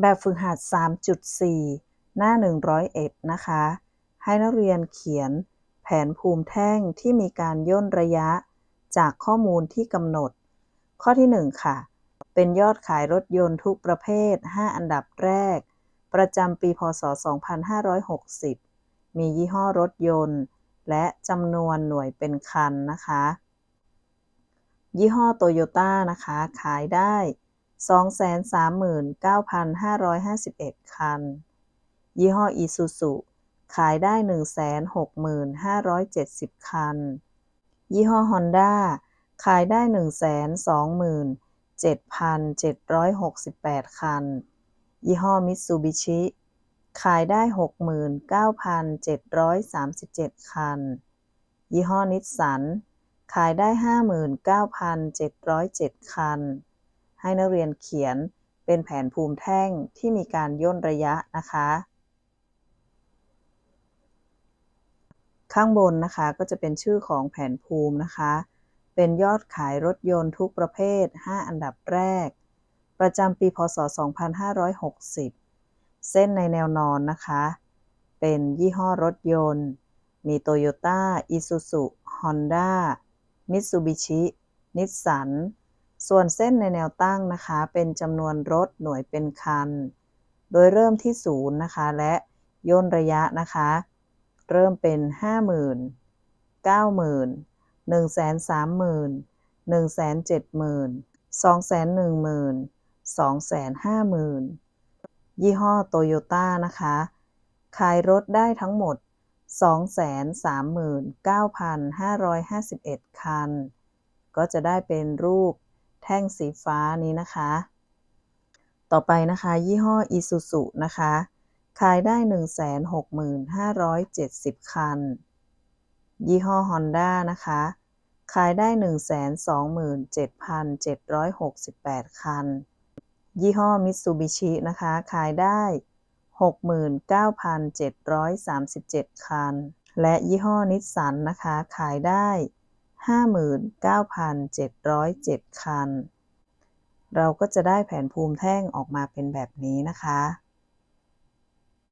แบบฝึกหัด 3.4 หน้า 101 นะคะ ให้นักเรียนเขียนแผนภูมิแท่งที่มีการย่นระยะจากข้อมูลที่กำหนด ข้อที่ 1 ค่ะ เป็นยอดขายรถยนต์ทุกประเภท 5 อันดับแรก ประจำปี พศ 2560 มียี่ห้อรถยนต์ และจำนวนหน่วยเป็นคันนะคะ ยี่ห้อโตโยต้านะคะ ขายได้ 239,551 คัน ยี่ห้ออีซูซุ ขายได้ 165,570 คัน ยี่ห้อฮอนด้า ขายได้ 127,768 คัน ยี่ห้อมิตซูบิชิ ขายได้ 69,737 คัน ยี่ห้อนิสสัน ขายได้ 59,707 คัน ให้นักเรียนเขียนเป็นแผนภูมิแท่งที่มีการย่นระยะนะคะ ข้างบนนะคะก็จะเป็นชื่อของแผนภูมินะคะ เป็นยอดขายรถยนต์ทุกประเภท 5 อันดับแรก ประจำปีพศ 2560 เส้นในแนวนอนนะคะ เป็นยี่ห้อรถยนต์ มีโตโยต้าอิซูซุฮอนด้ามิตซูบิชินิสสัน ส่วนเส้นในแนวตั้งนะคะ เป็นจำนวนรถหน่วยเป็นคัน โดยเริ่มที่ศูนย์นะคะ และย่นระยะนะคะ เริ่มเป็น 50,000 90,000 130,000 170,000 210,000 250,000 ยี่ห้อโตโยต้านะคะ ขายรถได้ทั้งหมด 239,551 คัน ก็จะได้เป็นรูป แท่งสีฟ้านี้นะคะ ต่อไปนะคะ ยี่ห้ออีซูซุนะคะ ขายได้ 165,70 คัน ยี่ห้อฮอนด้านะคะ ขายได้ 127,768 คัน ยี่ห้อมิตซูบิชินะคะ ขายได้ 69,737 คัน และยี่ห้อนิสสันนะคะ ขายได้ 59,707 คัน เราก็จะได้แผนภูมิแท่งออกมาเป็นแบบนี้นะคะ